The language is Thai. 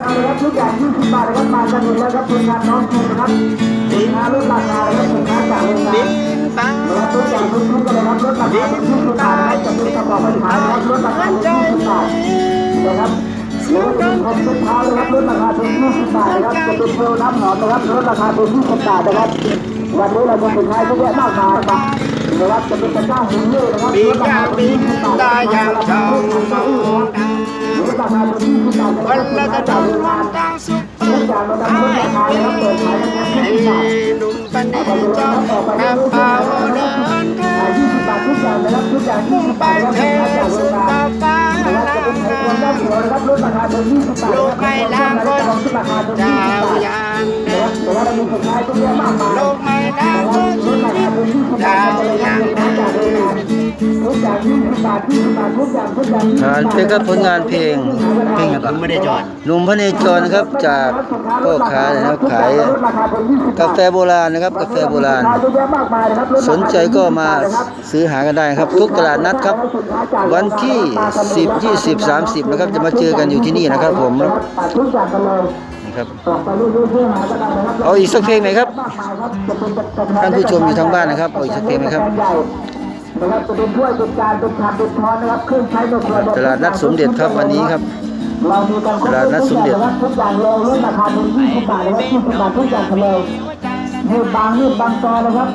นะครับทุกอย่าง20บาทนะครับมากันหมดแล้วครับเป็นงานน้องคุณนะครับสินค้าลดราคานะครับสินค้าจากโรงงานบินปังนะครับทุกอย่างทุกทุกกันเลยครับลดราคาเป็น20บาทนะครับจะเป็นกระบอกปัญหานะครับลดราคาเป็น20บาทนะครับแล้วก็เป็นของสุดท้ายนะครับลดราคาเป็น20บาทนะครับจะเป็นเทลน้ำหอมนะครับลดราคาเป็น20บาทนะครับวันนี้เราจะสินค้าเยอะแยะมากมายครับนะครับจะเป็นกระเจ้าหุ่นเล่นะครับบินดราอยาคากเป็บินน20บาทได้อย่างเจ้ามองดังลดราคาเป็น20บาทนะค วันละกระดโรงงานดังสุขทุกอย่างเราทำลดราคานะครับเปิดขายกันแค่20บาทหนุ่มปนิจจงกับเผาเดินทางขาย20บาททุกอย่างนะครับทุกอางมุ่งไปเทสุดตาฟ้านลูกไม่ลาคนลดราคาเป็นเจ้า20บาทยานนะครับแต่ว่าเรามีสินค้าอย่างมากมลูกไม่ลาคนลดราคน กอย่าง20บาท20บาททุกอย่างทุกอย่างงานเพลงครับผลงานเพลงเพลงอย่างก่อนไม่ได้จอดหนุ่มพระเนจรนะครับจากพ่อค้านะครับขายกาแฟโบราณนะครับ กาแฟโบราณ สนใจก็มาซื้อหากันได้นะครับ ทุกตลาดนัดครับ วันที่ 10 20 30 นะครับ จะมาเจอกันอยู่ที่นี่นะครับผมทุกอย่างกันเลยนะครับต่อไปเรื่อยๆเพื่อหากันนะครับเอาอีกสักเพลงไหมครับมากมายครับจะเป็นจะเป็ท่านผู้ชมอยู่ทางบ้านนะครับเอาอีกสักเพลงไหมครับ นะครับจะเป็นถ้วยเป็นจานเป็นชามเป็นช้อนนะครับเครื่องใช้ในครัวตลาดนัดสมเด็จครับวันนี้ครับเรามีการตลาดนัดสมเด็จทุกอย่างเลยลดราคาเป็น20บาทนะครับ20บาททุกอย่างเลยยืดบางยืดบางซอยนะครับ